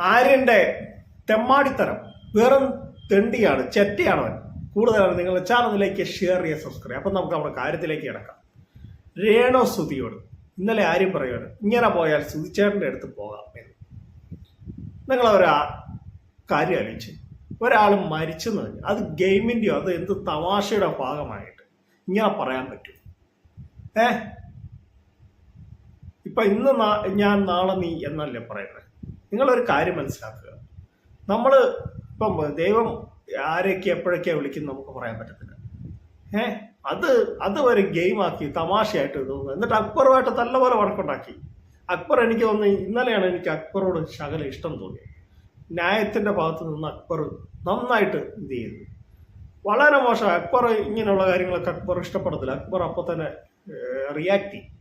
ആര്യന്റെ തെമ്മാടിത്തരം. വെറും തെണ്ടിയാണ് ചെറ്റയാണ് അവൻ കൂടുതലാണ് നിങ്ങൾ ചാനലിലേക്ക് ഷെയർ ചെയ്യുക സബ്സ്ക്രൈബ് അപ്പം നമുക്ക് നമ്മുടെ കാര്യത്തിലേക്ക് കിടക്കാം. രേണോ സുതിയോട് ഇന്നലെ ആര്യം പറയുകയാണ് ഇങ്ങനെ പോയാൽ സുതിച്ചേട്ടന്റെ അടുത്ത് പോകാം എന്ന്. നിങ്ങൾ ഒരാ കാര്യം ആലോചിച്ച്. ഒരാൾ മരിച്ചെന്ന് പറഞ്ഞു അത് ഗെയിമിന്റെയോ അത് എന്ത് തമാശയുടെ ഭാഗമായിട്ട് ഇങ്ങനെ പറയാൻ പറ്റും. ഏ? ഇപ്പൊ ഇന്ന് ഞാൻ നാളെ നീ എന്നല്ലേ പറയുന്നത്? നിങ്ങളൊരു കാര്യം മനസ്സിലാക്കുക. നമ്മൾ ഇപ്പം ദൈവം ആരൊക്കെ എപ്പോഴൊക്കെയാണ് വിളിക്കുന്നത് നമുക്ക് പറയാൻ പറ്റത്തില്ല. ഏ? അത് അത് ഒരു ഗെയിമാക്കി തമാശയായിട്ട് തോന്നുന്നു. എന്നിട്ട് അക്ബറുമായിട്ട് നല്ലപോലെ വഴക്കുണ്ടാക്കി. അക്ബർ എനിക്ക് തോന്നി ഇന്നലെയാണ് എനിക്ക് അക്ബറോട് ശകല ഇഷ്ടം തോന്നിയത്. ന്യായത്തിന്റെ ഭാഗത്ത് നിന്ന് അക്ബർ നന്നായിട്ട് ഇത് ചെയ്തു. വളരെ മോശം. അക്ബർ ഇങ്ങനെയുള്ള കാര്യങ്ങളൊക്കെ അക്ബർ ഇഷ്ടപ്പെടത്തില്ല. അക്ബർ അപ്പോൾ തന്നെ റിയാക്ട് ചെയ്യും.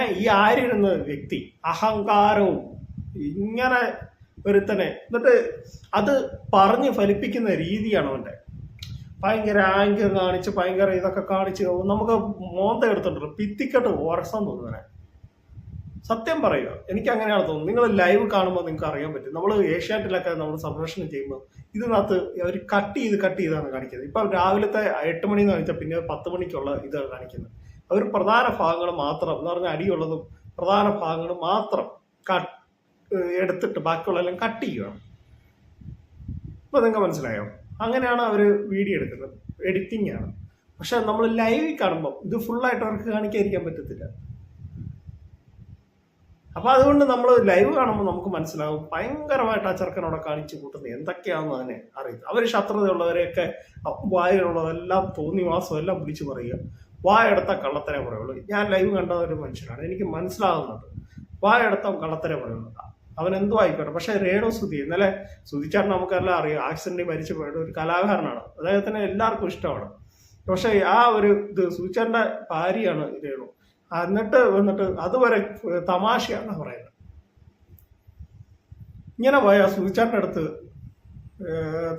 ഏ ഈ ആര്യൻ എന്ന വ്യക്തി അഹങ്കാരവും ഇങ്ങനെ ഒരുത്തനെ. എന്നിട്ട് അത് പറഞ്ഞ് ഫലിപ്പിക്കുന്ന രീതിയാണ് അവന്റെ. ഭയങ്കര ആംഗ്യം കാണിച്ച് ഭയങ്കര ഇതൊക്കെ കാണിച്ച് നമുക്ക് മോന്ത എടുത്തിട്ടുണ്ട്. പിത്തിക്കെട്ട് ഉറസം തോന്നുന്നേ സത്യം പറയുക എനിക്ക് അങ്ങനെയാണ് തോന്നുന്നത്. നിങ്ങൾ ലൈവ് കാണുമ്പോൾ നിങ്ങൾക്ക് അറിയാൻ പറ്റും. നമ്മൾ ഏഷ്യാനെറ്റിലൊക്കെ നമ്മൾ സംപ്രേഷണം ചെയ്യുമ്പോൾ ഇതിനകത്ത് അവർ കട്ട് ചെയ്ത് കട്ട് ചെയ്താണ് കാണിക്കുന്നത്. ഇപ്പം രാവിലത്തെ എട്ട് മണി എന്ന് കാണിച്ചാൽ പിന്നെ പത്ത് മണിക്കുള്ള ഇത് കാണിക്കുന്നത്. അവർ പ്രധാന ഭാഗങ്ങൾ മാത്രം എന്ന് പറഞ്ഞാൽ അടിയുള്ളതും പ്രധാന ഭാഗങ്ങൾ മാത്രം കട്ട് എടുത്തിട്ട് ബാക്കിയുള്ളതെല്ലാം കട്ട് ചെയ്യുകയാണ് അപ്പൊ നിങ്ങൾക്ക് മനസ്സിലായോ? അങ്ങനെയാണ് അവർ വീഡിയോ എടുക്കുന്നത്. എഡിറ്റിംഗ് ആണ്. പക്ഷെ നമ്മൾ ലൈവിൽ കാണുമ്പോൾ ഇത് ഫുള്ളായിട്ട് അവർക്ക് കാണിക്കാതിരിക്കാൻ പറ്റത്തില്ല. അപ്പൊ അതുകൊണ്ട് നമ്മൾ ലൈവ് കാണുമ്പോൾ നമുക്ക് മനസ്സിലാവും ഭയങ്കരമായിട്ട് ആ ചെറുക്കനോടെ കാണിച്ചു കൂട്ടുന്നത് എന്തൊക്കെയാണെന്ന് അതിനെ അറിയുന്നത് അവർ ശത്രുതയുള്ളവരെയൊക്കെ വായിലുള്ളതെല്ലാം തോന്നി മാസം എല്ലാം വിളിച്ചു പറയുക. വായെടുത്ത കള്ളത്തരെ പറയുള്ളൂ. ഞാൻ ലൈവ് കണ്ട ഒരു മനുഷ്യനാണ്. എനിക്ക് മനസ്സിലാകുന്നത് വായെടുത്ത കള്ളത്തരെ പറയുള്ളൂ. അവൻ എന്തോ ആയിക്കോട്ടെ. പക്ഷെ റേഡോ സുധി ഇന്നലെ സുധിച്ചാട്ട് നമുക്കെല്ലാം അറിയാം. ആക്സിഡന്റ് മരിച്ചു പോയിട്ട് ഒരു കലാകാരനാണ്. അദ്ദേഹത്തിന് എല്ലാവർക്കും ഇഷ്ടമാണ്. പക്ഷെ ആ ഒരു ഇത് സുധിച്ചാറിന്റെ ഭാര്യയാണ് രേണു. എന്നിട്ട് എന്നിട്ട് അതുവരെ തമാശയാണ് പറയുന്നത്. ഇങ്ങനെ പോയാൽ സുധിച്ചാറിന്റെ അടുത്ത്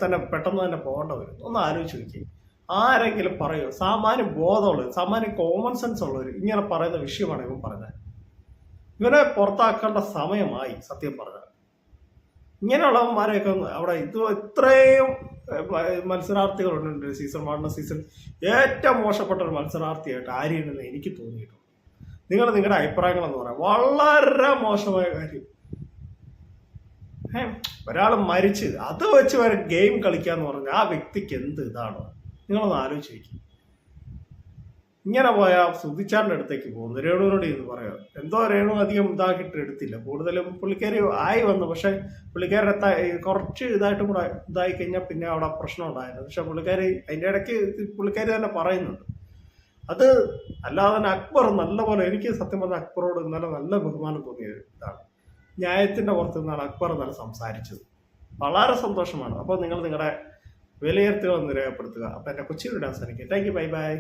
തന്നെ പെട്ടെന്ന് തന്നെ പോകേണ്ട വരും. ഒന്ന് ആലോചിച്ച് നോക്കി. ആരെങ്കിലും പറയൂ. സാമാന്യ ബോധമുള്ളത് സാമാന്യ കോമൺ സെൻസ് ഉള്ളവർ ഇങ്ങനെ പറയുന്ന വിഷയമാണ് ഇവൻ പറഞ്ഞത് ഇവനെ പുറത്താക്കേണ്ട സമയമായി സത്യം പറഞ്ഞാൽ. ഇങ്ങനെയുള്ളവന്മാരെയൊക്കെ അവിടെ ഇത് ഇത്രയും മത്സരാർത്ഥികളുണ്ട് സീസൺ വണ്ണ് സീസൺ ഏറ്റവും മോശപ്പെട്ട ഒരു മത്സരാർത്ഥിയായിട്ട് ആര്യനെന്ന് എനിക്ക് തോന്നിയിട്ടുണ്ട്. നിങ്ങൾ നിങ്ങളുടെ അഭിപ്രായങ്ങളെന്ന് പറയാം. വളരെ മോശമായ കാര്യം. ഒരാൾ മരിച്ച് അത് വെച്ച് വരെ ഗെയിം കളിക്കാന്ന് പറഞ്ഞാൽ ആ വ്യക്തിക്ക് എന്ത് ഇതാണോ? നിങ്ങളൊന്ന് ആലോചിച്ച് നോക്കി. ഇങ്ങനെ പോയാൽ സുധിച്ചാറിന്റെ അടുത്തേക്ക് പോകുന്നു. രേണുവിനോട് എന്ന് പറയാം. എന്തോ രേണു അധികം ഇതാക്കിയിട്ട് എടുത്തില്ല. കൂടുതലും പുള്ളിക്കാരി ആയി വന്നു. പക്ഷേ പുള്ളിക്കാരുടെ കുറച്ച് ഇതായിട്ടും കൂടെ ഇതായി കഴിഞ്ഞാൽ പിന്നെ അവിടെ പ്രശ്നം ഉണ്ടായിരുന്നു. പക്ഷെ പുള്ളിക്കാരി അതിന്റെ ഇടയ്ക്ക് പുള്ളിക്കാരി തന്നെ പറയുന്നുണ്ട്. അത് അല്ലാതെ തന്നെ അക്ബർ നല്ലപോലെ എനിക്ക് സത്യം പറഞ്ഞ അക്ബറോട് ഇന്നലെ നല്ല ബഹുമാനം തോന്നിയ ഇതാണ്. ന്യായത്തിന്റെ പുറത്ത് നിന്നാണ് അക്ബർ ഇന്നലെ സംസാരിച്ചത്. വളരെ സന്തോഷമാണ്. അപ്പോൾ നിങ്ങൾ നിങ്ങളുടെ വിലയിരുത്തുകൾ ഒന്ന് രേഖപ്പെടുത്തുക. അപ്പോൾ എന്റെ കൊച്ചിയിലൂടെ അവസാനിക്കും. Thank you bye bye